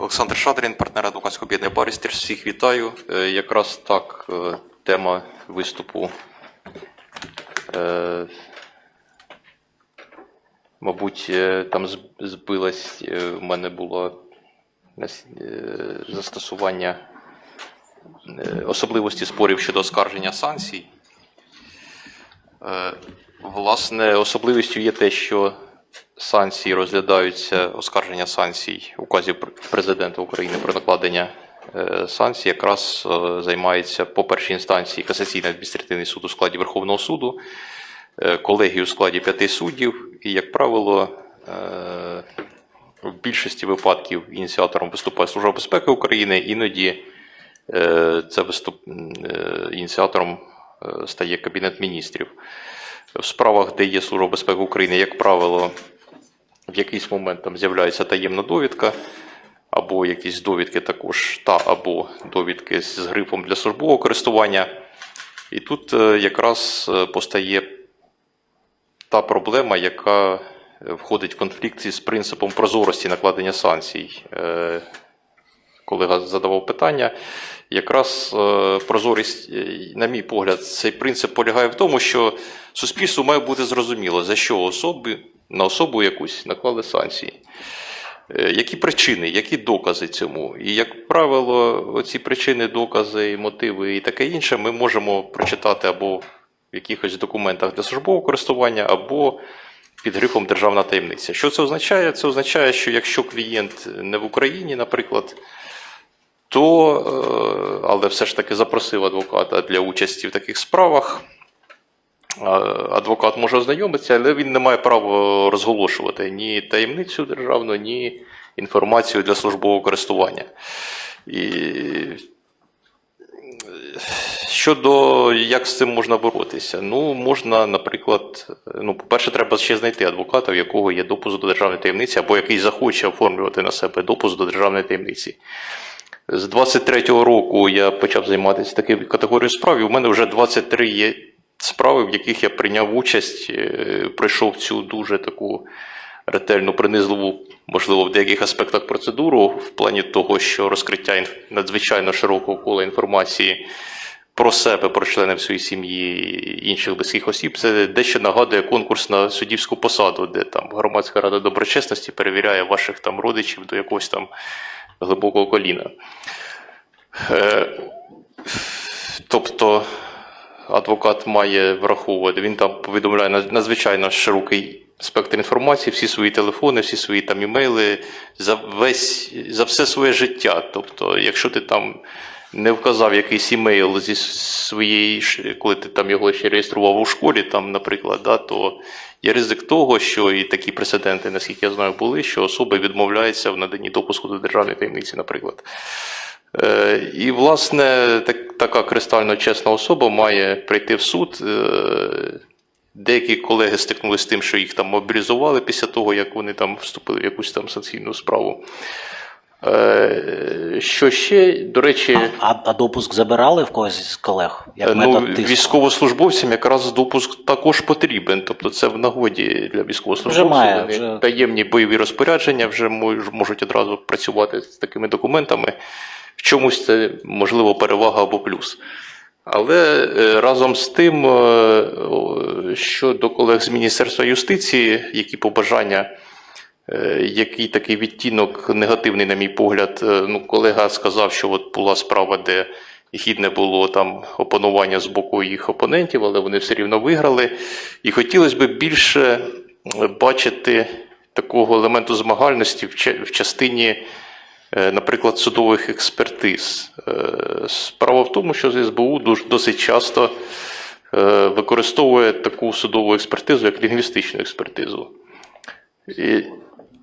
Олександр Шадрін, партнер адвокатського об'єднання Барістер. Всіх вітаю. Е, Якраз так е, тема виступу. е, Мабуть, там збилась, в мене було застосування особливості спорів щодо оскарження санкцій. Власне, особливістю є те, що санкції розглядаються, оскарження санкцій указів пр- президента України про накладення е, санкцій, якраз е, займається по першій інстанції касаційний адміністративний суд у складі Верховного суду, е, колегії у складі п'яти суддів, і, як правило, в більшості випадків ініціатором виступає Служба безпеки України, іноді це виступ ініціатором стає Кабінет міністрів. В справах, де є Служба безпеки України, як правило, в якийсь момент там з'являється таємна довідка, або якісь довідки також, та або довідки з грифом для службового користування. І тут е, якраз е, постає та проблема, яка е, входить в конфлікт із принципом прозорості накладення санкцій. Колега задавав питання. Якраз прозорість, на мій погляд, цей принцип полягає в тому, що суспільству має бути зрозуміло, за що особи, на особу якусь наклали санкції. Е, Які причини, які докази цьому? І, як правило, оці причини, докази, мотиви і таке інше ми можемо прочитати або в якихось документах для службового користування, або під грифом Державна таємниця. Що це означає? Це означає, що якщо клієнт не в Україні, наприклад, то, е, але все ж таки запросив адвоката для участі в таких справах. Адвокат може ознайомитися, але він не має права розголошувати ні таємницю державну, ні інформацію для службового користування. І е, щодо як з цим можна боротися? Ну, можна, наприклад, ну, по-перше, треба ще знайти адвоката, в якого є допуск до державної таємниці, або який захоче оформлювати на себе допуск до державної таємниці. З 23-го року я почав займатися такою категорією справ, і у мене вже 23 є справи, в яких я прийняв участь, е, пройшов цю дуже таку ретельну, принизливу, можливо, в деяких аспектах процедуру, в плані того, що розкриття надзвичайно широкого кола інформації про себе, про членів своєї сім'ї інших близьких осіб, це дещо нагадує конкурс на суддівську посаду, де там громадська рада доброчесності перевіряє ваших там родичів до якогось там глибокого коліна. Е, Тобто адвокат має враховувати, він там повідомляє надзвичайно широкий спектр інформації, всі свої телефони, всі свої там імейли, за весь за все своє життя. Тобто, якщо ти там не вказав якийсь імейл зі своєї, коли ти там його ще реєстрував у школі, там, наприклад, да, то є ризик того, що і такі прецеденти, наскільки я знаю, були, що особи відмовляються в наданні допуску до державної таємниці, наприклад. Е, І, власне, так, така кристально чесна особа має прийти в суд. Е, Деякі колеги стикнулися з тим, що їх там мобілізували після того, як вони там вступили в якусь там санкційну справу. Е, Що ще, до речі, А, а допуск забирали в когось з колег? Як ну, військовослужбовцям якраз допуск також потрібен. Тобто це в нагоді для військовослужбовців. Вже має, вже. таємні бойові розпорядження вже можуть одразу працювати з такими документами. В чомусь це можливо перевага або плюс. Але е, разом з тим, е, о, щодо колег з Міністерства юстиції, які побажання, е, який такий відтінок негативний, на мій погляд, ну, колега сказав, що от була справа, де гідне було там опанування з боку їх опонентів, але вони все рівно виграли. І хотілося б більше бачити такого елементу змагальності в частині наприклад, судових експертиз. Е, Справа в тому, що СБУ досить часто е, використовує таку судову експертизу, як лінгвістичну експертизу.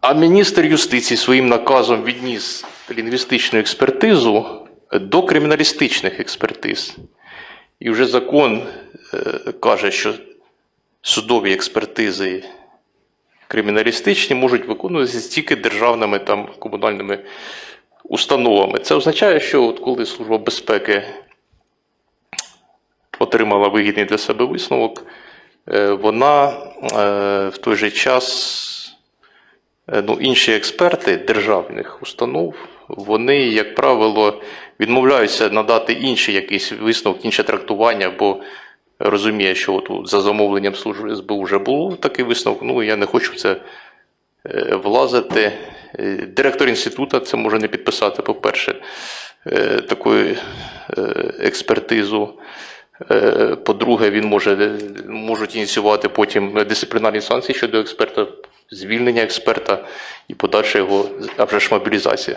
А міністр юстиції своїм наказом відніс лінгвістичну експертизу до криміналістичних експертиз. І вже закон е, каже, що судові експертизи криміналістичні можуть виконуватися тільки державними там комунальними установами. Це означає, що от коли Служба безпеки отримала вигідний для себе висновок, е, вона е, в той же час Е, Ну, інші експерти державних установ, вони, як правило, відмовляються надати інший якийсь висновок, інше трактування, бо розуміє, що от за замовленням служби СБУ вже було такий висновок. Ну, я не хочу в це е, влазити. Е, Директор інституту це може не підписати, по-перше, е, таку експертизу. По-друге, він може можуть ініціювати потім дисциплінарні санкції щодо експерта, звільнення експерта і подальша його а вже ж мобілізація.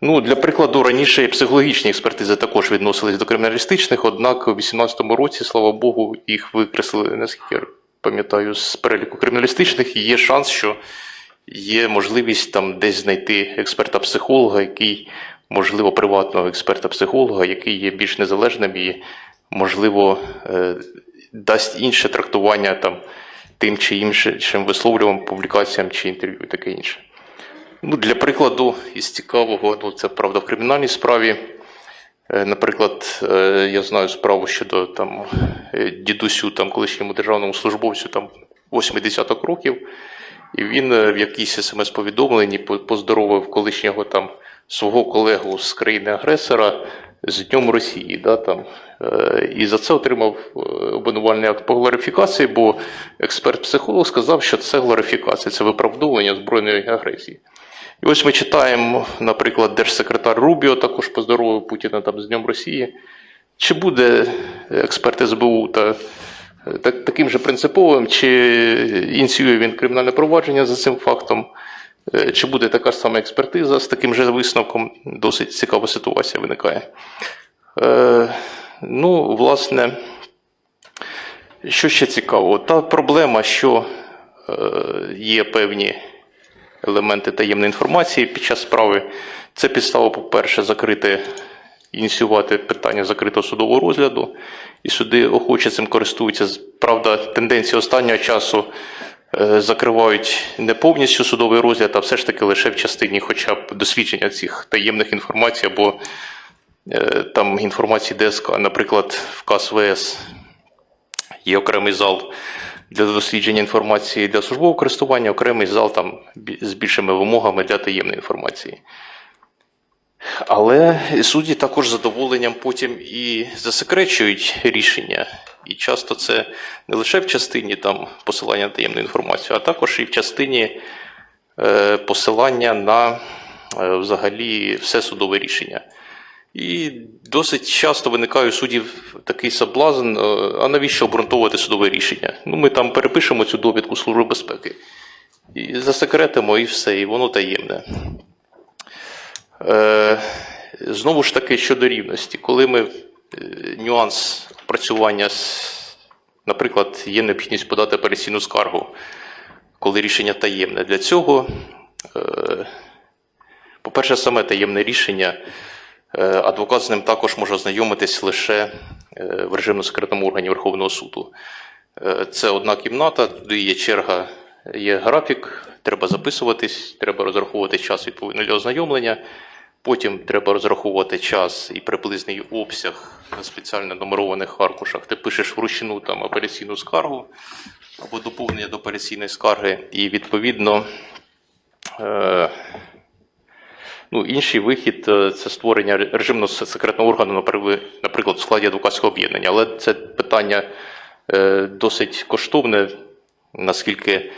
Ну, для прикладу, раніше психологічні експертизи також відносились до криміналістичних, однак у 2018 році, слава Богу, їх викреслили, наскільки я пам'ятаю, з переліку криміналістичних, і є шанс, що є можливість там десь знайти експерта-психолога, який, можливо, приватного експерта-психолога, який є більш незалежним і, можливо, е, дасть інше трактування там, тим чи іншим висловлюванням, публікаціям чи інтерв'ю таке інше. Ну, для прикладу, із цікавого, ну це правда в кримінальній справі. Е, Наприклад, е, я знаю справу щодо там е, дідусю, там колишньому державному службовцю, там 80 років, і він в якійсь смс-повідомленні поздоровив колишнього там свого колегу з країни-агресора з Днем Росії. Да, там, і за це отримав обвинувальний акт по глорифікації, бо експерт-психолог сказав, що це глорифікація, це виправдовування збройної агресії. І ось ми читаємо, наприклад, держсекретар Рубіо також поздоровив Путіна там з Днем Росії. Чи буде експерт СБУ та так, таким же принциповим, чи ініціює він кримінальне провадження за цим фактом, Е, чи буде така ж сама експертиза з таким же висновком? Досить цікава ситуація виникає. Е, ну, власне, що ще цікаво? Та проблема, що е, є певні елементи таємної інформації під час справи. Це підстава, по-перше, закрити, ініціювати питання закритого судового розгляду, і суди охоче цим користуються. Правда, тенденції останнього часу е, закривають не повністю судовий розгляд, а все ж таки лише в частині хоча б дослідження цих таємних інформацій або е, там інформації ДСК. Наприклад, в КАС ВС є окремий зал для дослідження інформації для службового користування, окремий зал там з більшими вимогами для таємної інформації. Але судді також з задоволенням потім і засекречують рішення. І часто це не лише в частині там, посилання на таємну інформацію, а також і в частині е, посилання на е, взагалі все судове рішення. І досить часто виникає у суддів такий соблазн, е, а навіщо обґрунтовувати судове рішення? Ну, ми там перепишемо цю довідку Служби безпеки. І засекретимо, і все, і воно таємне. Е, знову ж таки, щодо рівності, коли ми е, нюанс опрацювання, з- наприклад, є необхідність подати апеляційну скаргу, коли рішення таємне. Для цього, е, по-перше, саме таємне рішення, адвокат з ним також може ознайомитись лише е, в режимно-секретному органі Верховного суду. Е, Це одна кімната, туди є черга, є графік, треба записуватись, треба розраховувати час відповідно для ознайомлення. Потім треба розраховувати час і приблизний обсяг на спеціально нумерованих аркушах. Ти пишеш вручну там апеляційну скаргу або доповнення до апеляційної скарги, і відповідно. Е- Ну, інший вихід е, це створення режимно секретного органу, наприклад, в складі адвокатського об'єднання. Але це питання е, досить коштовне, наскільки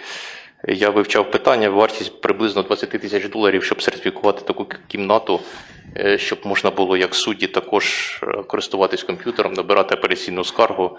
я вивчав питання, вартість приблизно 20 тисяч доларів, щоб сертифікувати таку кімнату, е, щоб можна було як судді також користуватись комп'ютером, набирати апеляційну скаргу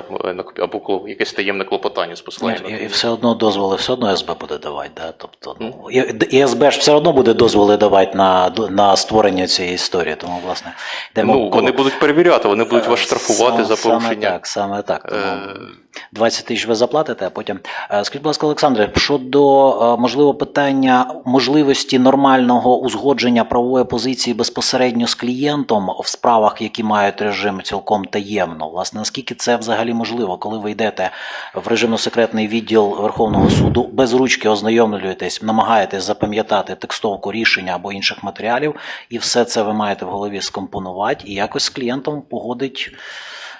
там, е, або якесь таємне клопотання з посиланням І, і все одно дозволи все одно СБ буде давати, да? тобто, ну, і, і СБ ж все одно буде дозволи давати на, на створення цієї історії, тому, власне, йдемо Ну, вони будуть перевіряти, вони будуть вас Е, штрафувати саме- за порушення. Саме так, саме так. Тому Е, 20 тисяч ви заплатите, а потім. Е, Скажіть, будь ласка, Олександре, щодо е, можливо питання можливості нормального узгодження правової позиції безпосередньо з клієнтом в справах, які мають режим цілком таємно. Власне, наскільки це взагалі можливо, коли ви йдете в режимно-секретний відділ Верховного суду, без ручки ознайомлюєтесь, намагаєтесь запам'ятати текстовку рішення або інших матеріалів, і все це ви маєте в голові скомпонувати і якось з клієнтом погодить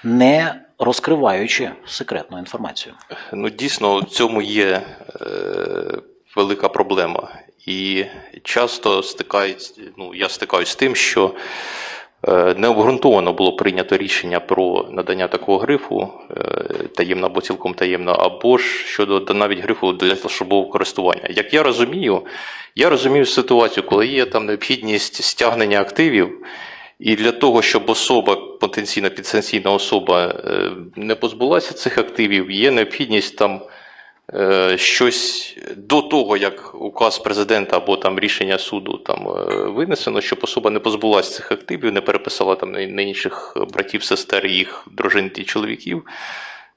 не розкриваючи секретну інформацію. Ну, дійсно, в цьому є е, велика проблема. І часто стикається, ну, я стикаюсь з тим, що необґрунтовано було прийнято рішення про надання такого грифу, е, таємно або цілком таємно, або ж щодо навіть грифу для службового користування. Як я розумію, я розумію ситуацію, коли є там необхідність стягнення активів, і для того, щоб особа, потенційно підсанкційна особа, е, не позбулася цих активів, є необхідність там е, щось до того, як указ президента або там рішення суду там е, винесено, щоб особа не позбулася цих активів, не переписала там на на інших братів, сестер, їх дружин і чоловіків.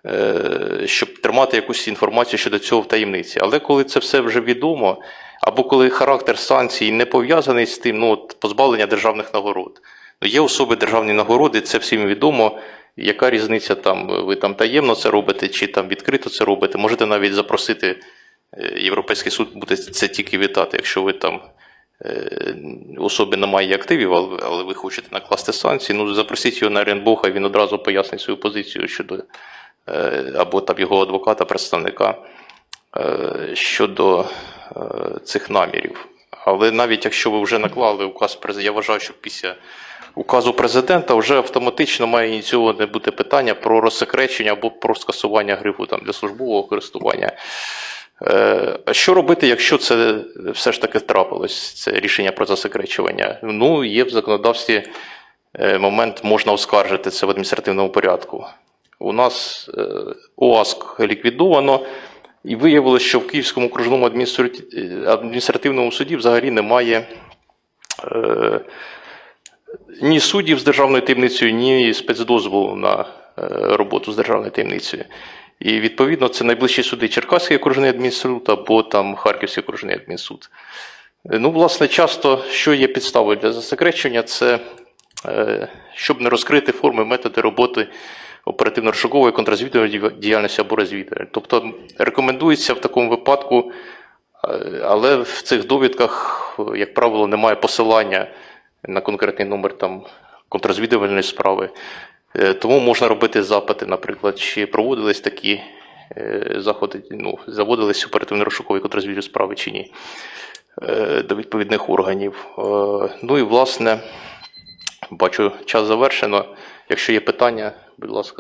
е, Щоб тримати якусь інформацію щодо цього в таємниці. Але коли це все вже відомо, або коли характер санкцій не пов'язаний з тим, ну от позбавлення державних нагород. Ну, є особи державні нагороди, це всім відомо. Яка різниця там, ви там таємно це робите, чи там відкрито це робите? Можете навіть запросити е, Європейський суд буде це тільки вітати, якщо ви там е, особи немає активів, але, ви хочете накласти санкції, ну запросіть його на Ренбоха, він одразу пояснить свою позицію щодо е, або там його адвоката, представника щодо цих намірів. Але навіть якщо ви вже наклали указ я вважаю, що після указу президента вже автоматично має ініційоване бути питання про розсекречення або про скасування грифу там, для службового користування. Е, а Що робити, якщо це все ж таки трапилось, це рішення про засекречування? Ну, є в законодавстві е, момент, можна оскаржити це в адміністративному порядку. У нас е, ОАСК ліквідовано, і виявилося, що в Київському окружному адміністративному суді взагалі немає ні суддів з державною таємницею, ні спецдозволу на е, роботу з державною таємницею. І відповідно це найближчі суди Черкаський окружний адмінсуд або там Харківський окружний адмінсуд. Ну, власне, часто що є підставою для засекречення, це е, щоб не розкрити форми, методи роботи оперативно-розшукової контррозвідувальної діяльності або розвідування. Тобто рекомендується в такому випадку, е, але в цих довідках, як правило, немає посилання на конкретний номер там контрозвідувальної справи. Е, Тому можна робити запити, наприклад, чи проводились такі е, заходи, ну, заводились оперативно-розшукові контрозвідувальні справи чи ні е, до відповідних органів. Ну і власне, бачу, час завершено. Якщо є питання, будь ласка.